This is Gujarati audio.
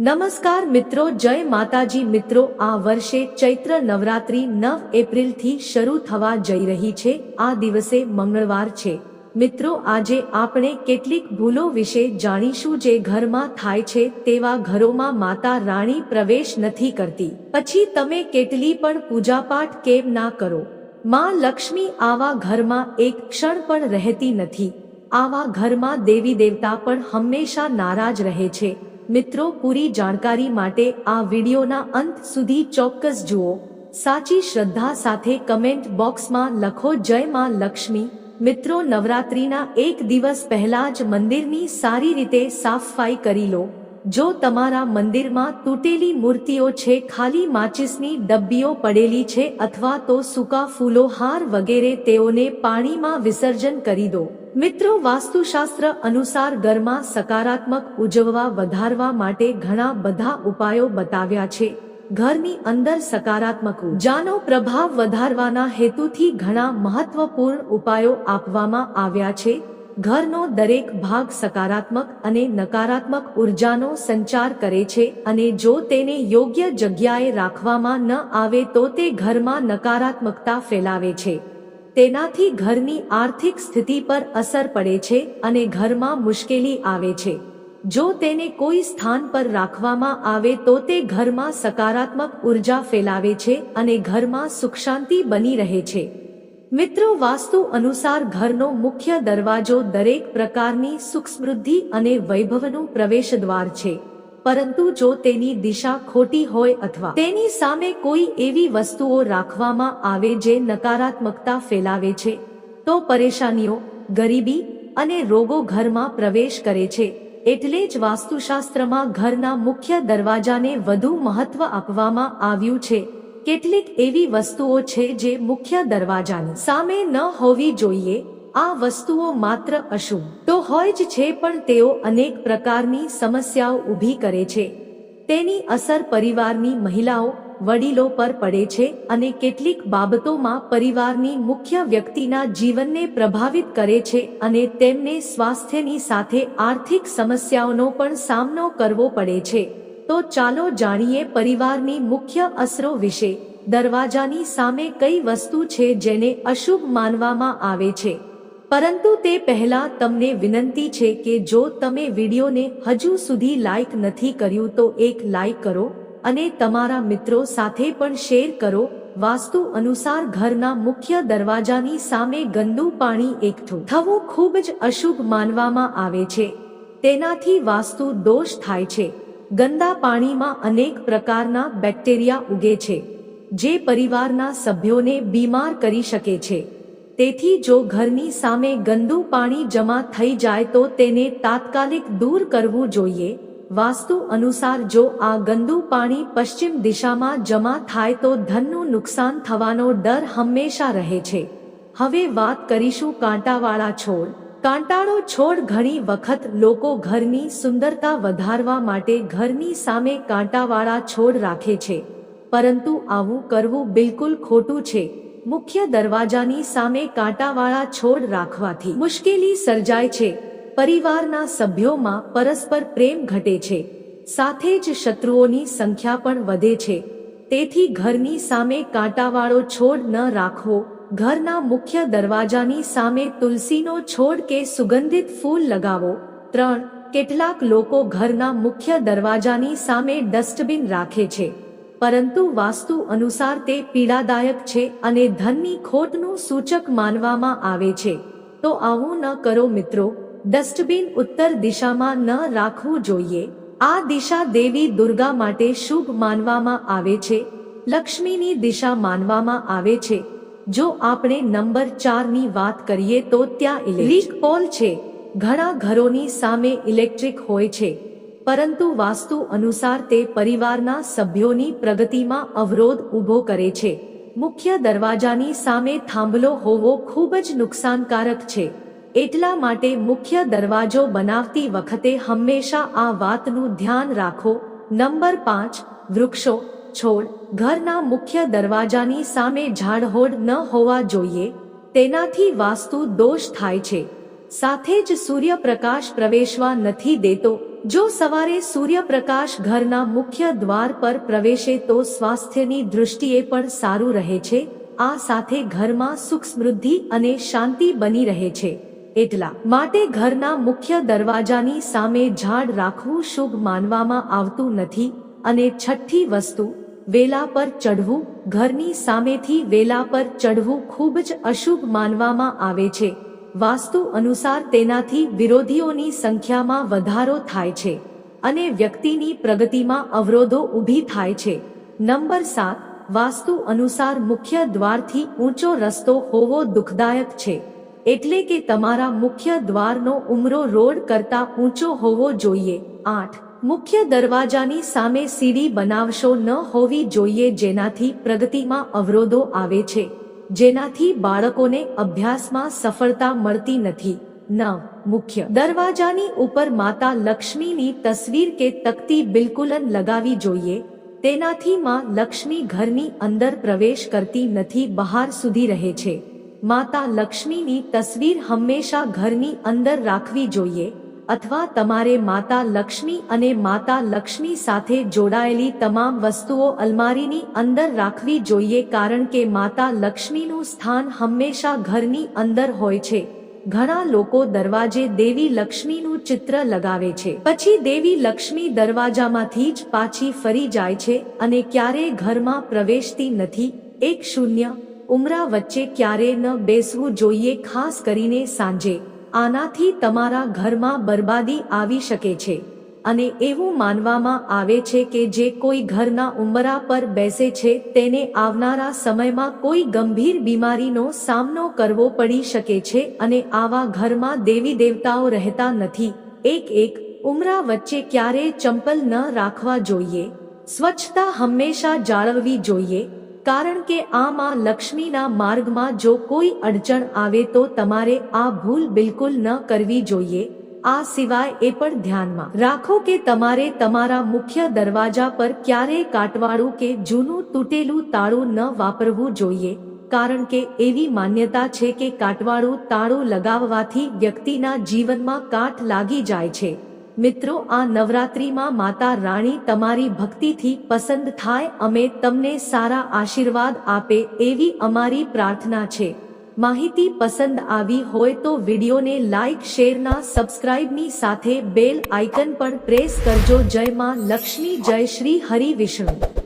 નમસ્કાર મિત્રો, જય માતાજી. મિત્રો, આ વર્ષે ચૈત્ર નવરાત્રી નવ એપ્રિલથી શરૂ થવા જઈ રહી છે. આ દિવસે મંગળવાર છે. મિત્રો, આજે આપણે કેટલીક ભૂલો વિશે જાણીશું જે ઘરમાં થાય છે તેવા ઘરોમાં માતા રાણી પ્રવેશ નથી કરતી. પછી તમે કેટલી પણ પૂજાપાઠ કેમ ના કરો. માં લક્ષ્મી આવા ઘરમાં એક ક્ષણ પણ રહેતી નથી. આવા ઘરમાં દેવી દેવતા પણ હંમેશા નારાજ રહે છે. મિત્રો, પૂરી જાણકારી માટે આ વિડીયોના અંત સુધી ચોક્કસ જુઓ. સાચી શ્રદ્ધા સાથે કમેન્ટ બોક્સમાં લખો, જય માં લક્ષ્મી. મિત્રો, નવરાત્રીના એક દિવસ પહેલા જ મંદિરની સારી રીતે સાફસફાઈ કરી લો. જો તમારા મંદિરમાં તૂટેલી મૂર્તિઓ છે, ખાલી માચિસની ડબ્બીઓ પડેલી છે અથવા તો સૂકા ફૂલો, હાર વગેરે તેઓને પાણીમાં વિસર્જન કરી દો. મિત્રો, વાસ્તુશાસ્ત્ર અનુસાર ઘરમાં સકારાત્મક ઉજવવા વધારવા માટે ઘણા બધા ઉપાયો બતાવ્યા છે. ઘરની અંદર સકારાત્મક ઉર્જાનો પ્રભાવ વધારવાના હેતુથી ઘણા મહત્વપૂર્ણ ઉપાયો આપવામાં આવ્યા છે. ઘરનો દરેક ભાગ સકારાત્મક અને નકારાત્મક ઉર્જાનો સંચાર કરે છે અને જો તેને યોગ્ય જગ્યાએ રાખવામાં ન આવે તો તે ઘરમાં નકારાત્મકતા ફેલાવે છે. તેનાથી ઘરની આર્થિક સ્થિતિ પર અસર પડે છે અને ઘરમાં મુશ્કેલી આવે છે. જો તેને કોઈ સ્થાન પર રાખવામાં આવે તો તે ઘરમાં સકારાત્મક ઊર્જા ફેલાવે છે અને ઘરમાં સુખ શાંતિ બની રહે છે. મિત્રો, વાસ્તુ અનુસાર ઘરનો મુખ્ય દરવાજો દરેક પ્રકારની સુખ સમૃદ્ધિ અને વૈભવનું પ્રવેશ દ્વાર છે. પરંતુ જો તેની દિશા ખોટી હોય અથવા તેની સામે કોઈ એવી વસ્તુઓ રાખવામાં આવે જે નકારાત્મકતા ફેલાવે છે, તો પરેશાનીઓ, ગરીબી અને રોગો ઘરમાં પ્રવેશ કરે છે. એટલે જ વાસ્તુશાસ્ત્રમાં ઘરના મુખ્ય દરવાજાને વધુ મહત્વ આપવામાં આવ્યું છે. કેટલીક એવી વસ્તુઓ છે જે મુખ્ય દરવાજાની સામે ન હોવી જોઈએ આ વસ્તુઓ માત્ર અશુભ તો હોય જ છે પણ તેઓ અનેક પ્રકારની સમસ્યાઓ ઊભી કરે છે. તેની અસર પરિવારની મહિલાઓ, વડીલો પર પડે છે અને કેટલીક બાબતોમાં પરિવારની મુખ્ય વ્યક્તિના જીવનને પ્રભાવિત કરે છે અને તેમને સ્વાસ્થ્યની સાથે આર્થિક સમસ્યાઓનો પણ સામનો કરવો પડે છે. તો ચાલો જાણીએ પરિવારની મુખ્ય અસરો વિશે. દરવાજાની સામે કઈ વસ્તુ છે જેને અશુભ માનવામાં આવે છે? પરંતુ તે પહેલા તમને વિનંતી છે કે જો તમે વિડીયોને હજુ સુધી લાઈક નથી કર્યું તો એક લાઈક કરો અને તમારા મિત્રો સાથે પણ શેર કરો. વાસ્તુ અનુસાર ઘરના મુખ્ય દરવાજાની સામે ગંદુ પાણી એકઠું થવું ખૂબ જ અશુભ માનવામાં આવે છે. તેનાથી વાસ્તુ દોષ થાય છે. ગંદા પાણીમાં અનેક પ્રકારના બેક્ટેરિયા ઉગે છે, જે પરિવારના સભ્યોને બીમાર કરી શકે છે. તેથી જો ઘરની સામે ગંદુ પાણી જમા થઈ જાય તો તેને તાત્કાલિક દૂર કરવું જોઈએ. વાસ્તુ અનુસાર જો આ ગંદુ પાણી પશ્ચિમ દિશામાં જમા થાય તો ધનનું નુકસાન થવાનો ડર હંમેશા રહે છે. હવે વાત કરીશું કાંટાવાળા છોડ. કાંટાળો છોડ ઘણી વખત લોકો ઘરની સુંદરતા વધારવા માટે ઘરની સામે કાંટાવાળા છોડ રાખે છે. પરંતુ આવું કરવું બિલકુલ ખોટું છે. મુખ્ય દરવાજાની સામે કાંટાવાળા છોડ રાખવાથી મુશ્કેલી સર્જાય છે. પરિવારના સભ્યોમાં પરસ્પર પ્રેમ ઘટે છે. સાથે જ શત્રુઓની સંખ્યા પણ વધે છે. તેથી ઘરની સામે કાંટાવાળો છોડ ન રાખવો, ઘરના મુખ્ય દરવાજાની સામે તુલસીનો છોડ કે સુગંધિત ફૂલ લગાવો. ત્રણ, કેટલાક લોકો ઘરના મુખ્ય દરવાજાની સામે ડસ્ટબિન રાખે છે. પરંતુ વાસ્તુ અનુસાર તે પીડાદાયક છે અને ધનની ખોટનું સૂચક માનવામાં આવે છે. તો આવું ન કરો મિત્રો. ડસ્ટબિન ઉત્તર દિશામાં ન રાખવું જોઈએ. આ દિશા દેવી દુર્ગા માટે શુભ માનવામાં આવે છે. લક્ષ્મીની દિશા માનવામાં આવે છે. જો આપણે નંબર ચારની વાત કરીએ તો ત્યાં ઇલેક્ટ્રિક પોલ છે. ઘણા ઘરોની સામે ઇલેક્ટ્રિક હોય છે. પરંતુ વાસ્તુ અનુસાર તે પરિવારના સભ્યોની પ્રગતિમાં અવરોધ ઊભો કરે છે. મુખ્ય દરવાજાની સામે થાંભલો હોવો ખૂબ જ નુકસાનકારક છે. એટલા માટે મુખ્ય દરવાજો બનાવતી વખતે હંમેશા આ વાતનું ધ્યાન રાખો. નંબર પાંચ, વૃક્ષો, છોડ, ઘરના મુખ્ય દરવાજાની સામે ઝાડહોડ ન હોવા જોઈએ. તેનાથી વાસ્તુ દોષ થાય છે. સાથે જ સૂર્યપ્રકાશ પ્રવેશવા નથી દેતો. જો સવારે સૂર્યપ્રકાશ ઘરના મુખ્ય દ્વાર પર પ્રવેશે તો સ્વાસ્થ્યની દૃષ્ટિએ પણ સારું રહે છે. આ સાથે ઘરમાં સુખ સમૃદ્ધિ અને શાંતિ બની રહે છે. એટલા માટે ઘરના મુખ્ય દરવાજાની સામે ઝાડ રાખવું શુભ માનવામાં આવતું નથી અને છઠ્ઠી વસ્તુ, વેલા પર ચઢવું, ઘરની સામેથી વેલા પર ચઢવું ખૂબ જ અશુભ માનવામાં આવે છે. વાસ્તુ અનુસાર તેનાથી વિરોધીઓની સંખ્યામાં વધારો થાય છે અને વ્યક્તિની પ્રગતિમાં અવરોધો ઊભી થાય છે. નંબર સાત, વાસ્તુ અનુસાર મુખ્ય દ્વારથી ઊંચો રસ્તો હોવો દુઃખદાયક છે. એટલે કે તમારા મુખ્ય દ્વારનો ઉમરો રોડ કરતા ઊંચો હોવો જોઈએ. આઠ, મુખ્ય દરવાજાની સામે સીડી બનાવશો ન હોવી જોઈએ જેનાથી પ્રગતિમાં અવરોધો આવે છે. જેનાથી બાળકોને અભ્યાસમાં સફળતા મળતી નથી. નવ મુખ્ય. દરવાજાની ઉપર માતા લક્ષ્મીની તસવીર કે તકતી બિલકુલન લગાવી જોઈએ. તેનાથી માં લક્ષ્મી ઘરની અંદર પ્રવેશ કરતી નથી, બહાર સુધી રહે છે. માતા લક્ષ્મીની તસવીર હંમેશા ઘરની અંદર રાખવી જોઈએ. અથવા તમારે માતા લક્ષ્મી અને માતા લક્ષ્મી સાથે જોડાયેલી તમામ વસ્તુઓ અલમારીની અંદર રાખવી જોઈએ કારણ કે માતા લક્ષ્મીનું સ્થાન હંમેશા ઘરની અંદર હોય છે. ઘણા લોકો દરવાજે દેવી લક્ષ્મીનું ચિત્ર લગાવે છે. પછી દેવી લક્ષ્મી દરવાજામાંથી જ પાછી ફરી જાય છે અને ક્યારેય ઘરમાં પ્રવેશતી નથી. એક શૂન્ય, ઉમરા વચ્ચે ક્યારેય ન બેસવું જોઈએ ખાસ કરીને સાંજે. આનાથી તમારા ઘરમાં બરબાદી આવી શકે છે. અને એવું માનવામાં આવે છે કે જે કોઈ ઘરના ઉંબરા પર બેસે છે, તેને આવનારા સમયમાં કોઈ ગંભીર બીમારીનો સામનો કરવો પડી શકે છે અને આવા ઘરમાં દેવી દેવતાઓ રહેતા નથી. એક એક ઉમરા વચ્ચે ક્યારેય ચંપલ ન રાખવા જોઈએ. સ્વચ્છતા હંમેશા જાળવવી જોઈએ. કારણ કે આ માં લક્ષ્મીના માર્ગમાં જો કોઈ અડચણ આવે તો તમારે આ ભૂલ બિલકુલ ન કરવી જોઈએ. આ સિવાય એ પણ ધ્યાનમાં રાખો કે તમારે તમારા મુખ્ય દરવાજા પર ક્યારેય કાટવાળું કે જૂનું તૂટેલું તાળું ન વાપરવું જોઈએ. કારણ કે એવી માન્યતા છે કે કાટવાળું તાળું લગાવવાથી વ્યક્તિના જીવનમાં કાટ લાગી જાય છે. મિત્રો, આ નવરાત્રીમાં માતા રાણી તમારી ભક્તિથી પસંદ થાય, અમે તમને સારા આશીર્વાદ આપે એવી અમારી પ્રાર્થના છે. માહિતી પસંદ આવી હોય તો વિડીયોને લાઇક શેરના સબસ્ક્રાઇબની સાથે બેલ આઇકન પણ પ્રેસ કરજો. જય માં લક્ષ્મી, જય શ્રી હરિ વિષ્ણુ.